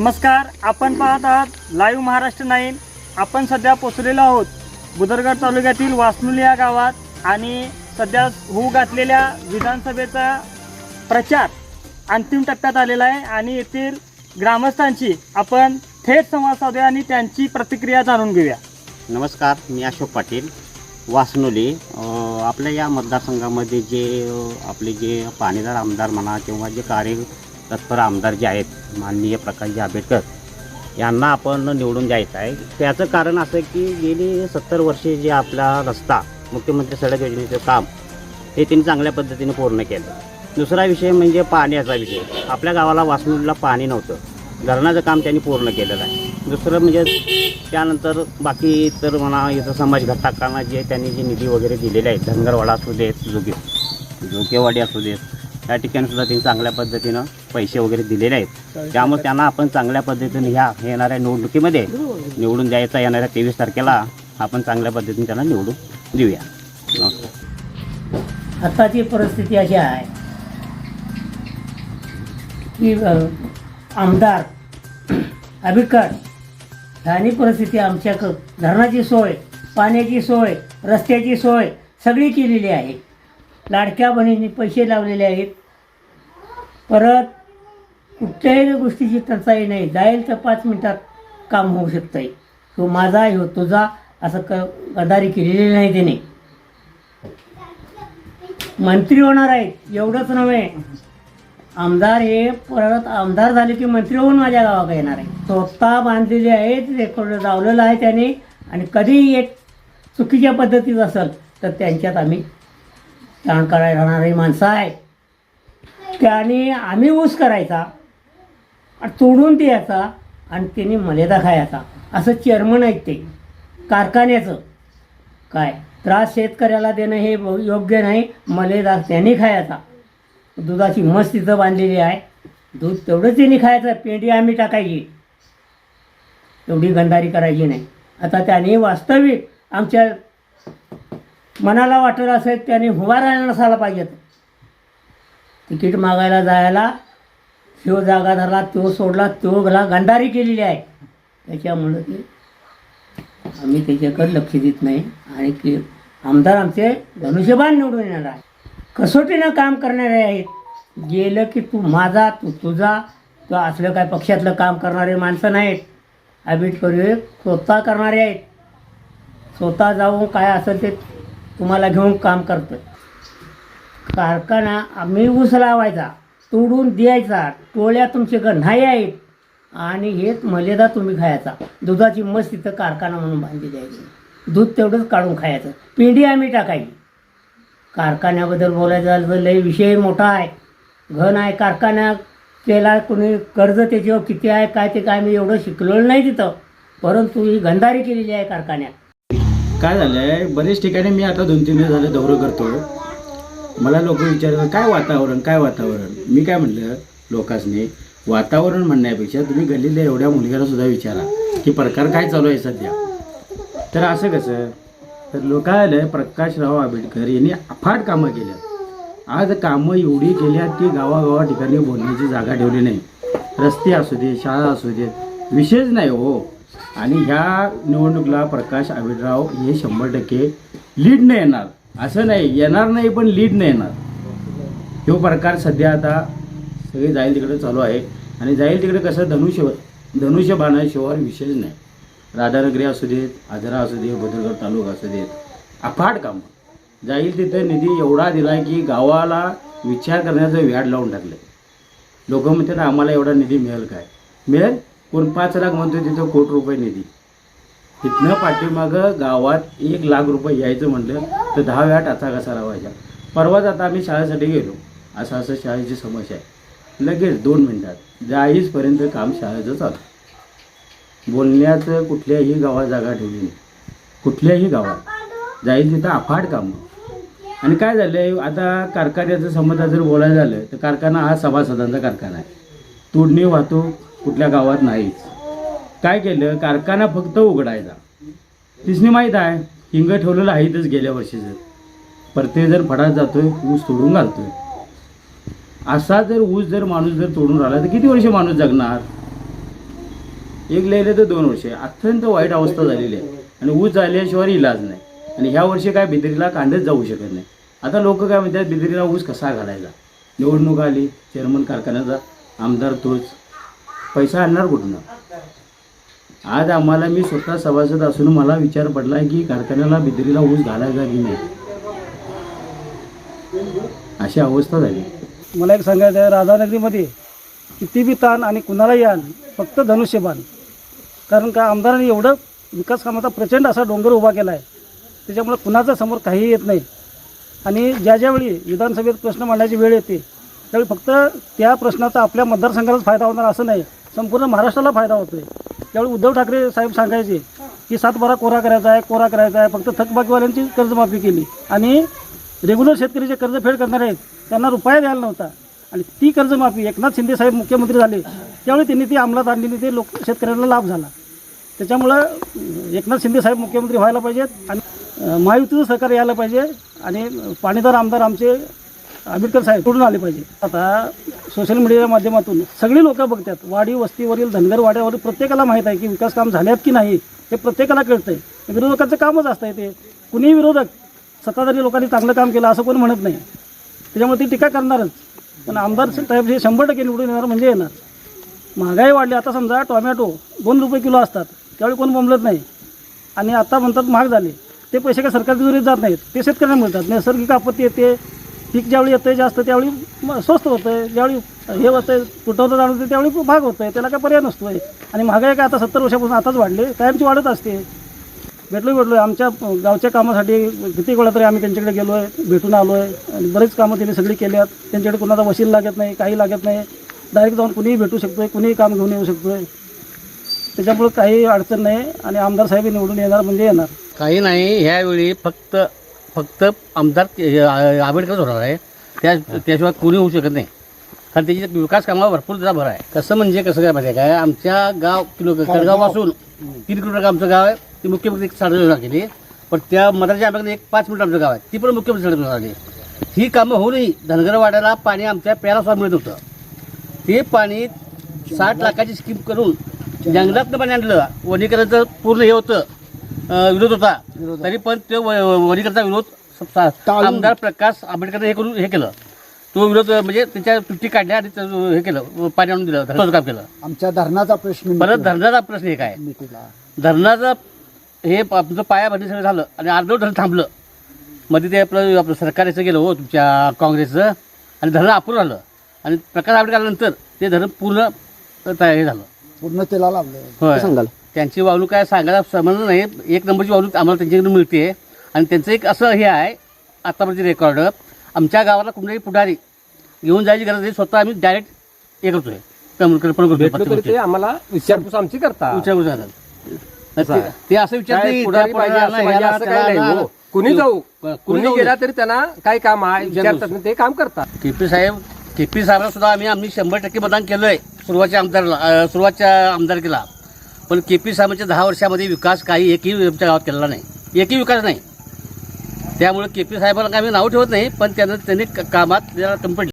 नमस्कार आपण पाहत आहात लाईव्ह महाराष्ट्र नाईन. आपण सध्या पोचलेलो आहोत बुदरगड तालुक्यातील वासनुली या गावात आणि सध्या होऊ घातलेल्या विधानसभेचा प्रचार अंतिम टप्प्यात आलेला आहे आणि येथील ग्रामस्थांची आपण थेट संवाद साधूया आणि त्यांची प्रतिक्रिया जाणून घेऊया. नमस्कार मी अशोक पाटील वासनोली. आपल्या या मतदारसंघामध्ये जे आपले जे पाणीदार आमदार म्हणा किंवा जे कार्य तत्पर आमदार जे आहेत माननीय प्रकाशजी आंबेडकर यांना आपण निवडून द्यायचं आहे. त्याचं कारण असं आहे की गेली सत्तर वर्षे जे आपला रस्ता मुख्यमंत्री सडक योजनेचं काम हे त्यांनी चांगल्या पद्धतीने पूर्ण केलं. दुसरा विषय म्हणजे पाण्याचा विषय. आपल्या गावाला वासनोलीला पाणी नव्हतं. धरणाचं काम त्यांनी पूर्ण केलेलं आहे. दुसरं म्हणजे त्यानंतर बाकी इतर म्हणा इथं समाज घटकांना जे त्यांनी जे निधी वगैरे दिलेले आहेत धनगरवाडा असू देत जोगे जोगेवाडी असू देत त्या ठिकाणी सुद्धा त्यांनी चांगल्या पद्धतीनं पैसे वगैरे दिलेले आहेत. त्यामुळे त्यांना आपण चांगल्या पद्धतीने ह्या येणाऱ्या निवडणुकीमध्ये निवडून द्यायचा येणाऱ्या तेवीस तारखेला आपण चांगल्या पद्धतीने त्यांना निवडून देऊया. नमस्कार. आताची परिस्थिती अशी आहे की आमदार अभिकर ह्यांनी परिस्थिती आमच्या क धरणाची सोय पाण्याची सोय रस्त्याची सोय सगळी केलेली आहे. लाडक्या बहिणींनी पैसे लावलेले आहेत. परत कुठल्याही गोष्टीची टंचाई नाही. जाईल तर पाच मिनिटात काम होऊ शकतं आहे तो माझा ह्यो तुझा असं क गदारी केलेली नाही त्याने. मंत्री होणार आहेत एवढंच नव्हे. आमदार हे परत आमदार झाले की मंत्री होऊन माझ्या गावाकडे येणार आहे स्वतः बांधलेले आहेत रेकॉर्ड लावलेलं आहे त्याने. आणि कधीही एक चुकीच्या पद्धतीत असेल तर त्यांच्यात आम्ही ताण करायला राहणारी माणसं आहे. त्याने आम्ही ऊस करायचा. आणि तोडून द्यायचा आणि त्यांनी मर्यादा खायचा. असं चेअरमन आहेत ते. कारखान्याचं. काय? त्रास शेतकऱ्याला देणं हे ब- योग्य नाही. मलेदा त्याने खायचा. दुधाची मस्त तिथं बांधलेली आहे. दूध तेवढंच त्यांनी खायचं. पेंडी आम्ही टाकायची. तेवढी गंधारी करायची नाही. आता त्याने वास्तविक आमच्या मनाला वाटत असेल त्याने हुवा राहायला नसायला पाहिजेत. तिकीट मागायला जायला तो जागा धरला तो सोडला तो घला गंधारी केलेली आहे. त्याच्यामुळं ते आम्ही त्याच्याकडे लक्ष देत नाही. आणि की आमदार आमचे धनुष्यबाण निवडून येणार आहे. कसोटीनं काम करणारे आहेत. गेलं की तू माझा तू तुझा तू असलं काय पक्षातलं काम करणारे माणसं नाहीत. आंबेडकर स्वतः करणारे आहेत. स्वतः जाऊन काय असेल ते तुम्हाला घेऊन काम करतं कारखाना आम्ही ऊस लावायचा तोडून द्यायचा. टोळ्या तुमच्याकडे नाही आहेत. आणि हेच मलेदा तुम्ही खायचा दुधाची मस्त तिथं कारखाना म्हणून बांधली द्यायची दूध तेवढंच काढून खायचं. पिंडी आम्ही टाकायची. कारखान्याबद्दल बोलायचं झालं तर लय विषय मोठा आहे. घन आहे कारखान्या त्याला कोणी कर्ज त्याच्यावर किती आहे काय ते काय मी एवढं शिकलेलं नाही तिथं. परंतु ही गंधारी केलेली आहे कारखान्यात. काय झालं आहे बरेच ठिकाणी मी आता दोन तीन दिवस झाले दौरे करतो मला लोक विचारतात काय वातावरण काय वातावरण? मी काय म्हटलं लोकांनी वातावरण म्हणण्यापेक्षा तुम्ही गल्लीतल्या एवढ्या मुलग्याला सुद्धा विचारा की प्रकार काय चालू आहे सध्या. तर असं कसं तर लोक आलं प्रकाशराव आंबेडकर यांनी अफाट कामं केल्या आज कामं एवढी केल्यात की गावागावा ठिकाणी बोलण्याची जागा ठेवली नाही. रस्ते असू दे शाळा असू दे विशेष नाही हो. आणि ह्या निवडणुकीला प्रकाश आंबेडराव हे शंभर टक्के लीडनं येणार. असं नाही येणार नाही पण लीड नाही येणार. ह्यो प्रकार सध्या आता सगळे जाईल तिकडे चालू आहे. आणि जाईल तिकडे कसं धनुष्य धनुष्य बाणाशिवाय विशेष नाही. राधानगरी असू देत आजरा असू दे भद्रगड तालुका असू देत अफाट कामं. जाईल तिथं निधी एवढा दिला की गावाला विचार करण्याचं व्याड लावून टाकलं लोक म्हणतात आम्हाला एवढा निधी मिळेल काय? मिळेल? कोण पाच लाख म्हणतो तिथं कोटी रुपये निधी. तिथनं पाठीमागं गावात एक लाख रुपये यायचं म्हटलं तर दहा वेळा टाचा कसा लावायचा परवाच आता आम्ही शाळेसाठी गेलो. असं असं शाळेची समस्या आहे. लगेच दोन मिनटात जाईसपर्यंत काम शाळेचं चालू. बोलण्याचं कुठल्याही गावात जागा ठेवली नाही. कुठल्याही गावात. जाईल तिथं अफाट कामं. आणि काय झालं आहे आता कारखान्याचं संबंधात जर बोलायचं झालं तर कारखाना हा सभासदांचा कारखाना आहे. तोडणी वाहतूक कुठल्या गावात नाहीच. काय केलं? कारखाना फक्त उघडायचा. तिसनी माहीत आहे हिंग ठेवलेलं आहेतच गेल्या वर्षीचं. परते जर फडात जातोय ऊस तोडून घालतोय. असा जर ऊस जर माणूस जर तोडून राहिला तर किती वर्ष माणूस जगणार? एक लिहिले तर दोन वर्षे. अत्यंत वाईट अवस्था झालेली आहे. आणि ऊस झाल्याशिवाय इलाज नाही. आणि ह्या वर्षी काय बिदरीला कांदेच जाऊ शकत नाही. आता लोक काय म्हणतात बिदरीला ऊस कसा घालायचा? निवडणूक आली चेअरमन कारखान्याचा आमदार तोच. पैसा आणणार कुठून? आज आम्हाला मी स्वतः सभासद असून मला विचार पडला की कारखान्याला बिदरीला ऊस घालायचा की नाही? अशी अवस्था झाली. मला एक सांगायचं आहे राधानगरीमध्ये किती बी ताण आणि कुणालाही आण फक्त धनुष्यबाण. कारण का आमदारांनी एवढं विकास कामाचा प्रचंड असा डोंगर उभा केला आहे त्याच्यामुळे कुणाचा समोर काहीही येत नाही. आणि ज्या ज्यावेळी विधानसभेत प्रश्न मांडायची वेळ येते त्यावेळी फक्त त्या प्रश्नाचा आपल्या मतदारसंघालाच फायदा होणार असं नाही संपूर्ण महाराष्ट्राला फायदा होतो आहे त्यावेळी उद्धव ठाकरे साहेब सांगायचे की सात बारा कोरा करायचा आहे कोरा करायचा आहे. फक्त थकबाकीवाल्यांची कर्जमाफी केली. आणि रेग्युलर शेतकरी जे कर्जफेड करणारे आहेत त्यांना रुपया द्यायला नव्हता. आणि ती कर्जमाफी एकनाथ शिंदे साहेब मुख्यमंत्री झाले त्यावेळी त्यांनी ती अंमलात आणलेली ते लोक शेतकऱ्यांना लाभ झाला. त्याच्यामुळं एकनाथ शिंदे साहेब मुख्यमंत्री व्हायला पाहिजेत आणि महायुतीचं सरकार यायला पाहिजे आणि पाणीदार आमदार आमचे आंबेडकर साहेब कुठून आले पाहिजे. आता सोशल मीडियाच्या माध्यमातून सगळी लोक बघतात. वाडी वस्तीवरील धनगर वाड्यावरील प्रत्येकाला माहीत आहे की विकास काम झाल्यात की नाही हे प्रत्येकाला कळतंय. विरोधकांचं कामच असतंय ते. कुणीही विरोधक सत्ताधारी लोकांनी चांगलं काम केलं असं कोण म्हणत नाही. त्याच्यामुळे ती टीका करणारच. पण आमदार साहेब हे शंभर टक्के निवडून येणार म्हणजे येणार. महागाई वाढली. आता समजा टोमॅटो दोन रुपये किलो असतात. त्यावेळी कोण बोंबलत नाही. आणि आता म्हणतात महाग झाले. ते पैसे काय सरकारच्या जोरीत जात नाहीत. ते शेतकऱ्यांना मिळतात. नैसर्गिक आपत्ती येते. पीक ज्यावेळी येतं जास्त त्यावेळी म- स्वस्त होतं आहे ज्यावेळी हे होतं तुटवतं जाणवतं त्यावेळी महाग होतं त्याला काय पर्याय नसतो आहे आणि महागाई काय आता सत्तर वर्षापासून आताच वाढले. कायमची वाढत असते. भेटलो भेटलो आमच्या गावच्या कामासाठी किती वेळा तरी आम्ही त्यांच्याकडे गेलो आहे भेटून आलो आहे आणि बरेच कामं त्यांनी सगळी केली आहेत. त्यांच्याकडे कुणाचा वशील लागत नाही काही लागत नाही. डायरेक्ट जाऊन कुणीही भेटू शकतो आहे कुणीही काम घेऊन येऊ शकतो आहे त्याच्यामुळे काही अडचण नाही. आणि आमदार साहेब हे निवडून येणार म्हणजे येणार. काही नाही. ह्यावेळी फक्त फक्त आमदार आंबेडकरच होणार आहे. त्या त्याशिवाय कोणी होऊ शकत नाही. कारण त्याची विकास कामावर भरपूर जरा भर आहे. कसं म्हणजे कसं काय माहिती आहे काय? आमच्या गाव किलो कडगावपासून तीन किलोमीटर आमचं गाव आहे. ती मुख्यमंत्री साडे योजना केली. पण त्या मधाच्या आंब्याकडे एक पाच मिनिट आमचं गाव आहे. ती पण मुख्यमंत्री साडे झाली ही कामं होऊनही धनगरवाड्याला पाणी आमच्या प्याला सुद्धा मिळत होतं ते पाणी साठ लाखाची स्कीम करून जंगलातनं पाणी आणलं. वनीकरणाचं पूर्ण हे होतं. विरोध होता. तरी पण ते व- वनीकरणाचा विरोध स- सा- आमदार प्रकाश आंबेडकरने हे करून हे केलं. तो विरोध म्हणजे त्याच्या तुटी काढल्या आणि त्याचं हे केलं पाणी आणून दिलं धरणाचं काम केलं. आमच्या धरणाचा प्रश्न परत मिटला. धरणाचा प्रश्न एक आहे. मिटला धरणाचं हे प- आमचं पाया भरणी सगळं झालं आणि अर्धवट धरण थांबलं. मध्ये ते आपलं आपलं सरकार याचं गेलं हो तुमच्या काँग्रेसचं. आणि धरण अपूर्ण झालं. आणि प्रकाश आंबेडकर आल्यानंतर ते धरण पूर्ण तयार हे झालं. पूर्ण त्याला लावलं. होय. त्यांची वागणूक काय सांगायला समजलं नाही. एक नंबरची वागणूक आम्हाला त्यांच्याकडून मिळते आणि त्यांचं एक असं हे आहे आतापर्यंत रेकॉर्ड आमच्या गावाला कुठल्याही पुढारी घेऊन जायची गरज नाही. स्वतः आम्ही डायरेक्ट हे करतोय. कळमनुरी- कळमनुरी भेटलो तरी ते पत्रिकेत. आम्हाला विचारपूस आमची करता. विचार करू शकतात. ते- असं नाही हो. कुणी जाऊ. कुणी गेला. तरी त्यांना काय काम आहे विचारतात ते काम करतात. केपी साहेब केपी साहेबांना सुद्धा आम्ही आम्ही शंभर टक्के मतदान केलं आहे सुरुवातच्या आमदारला सुरुवातच्या आमदारकीला. पण के पी साहेबांच्या दहा वर्षामध्ये विकास काही एकही आमच्या गावात केलेला नाही. एकही विकास नाही. त्यामुळे के पी साहेबांना काही आम्ही नाव ठेवत नाही पण त्यांना त्यांनी कामात त्याला कंपनी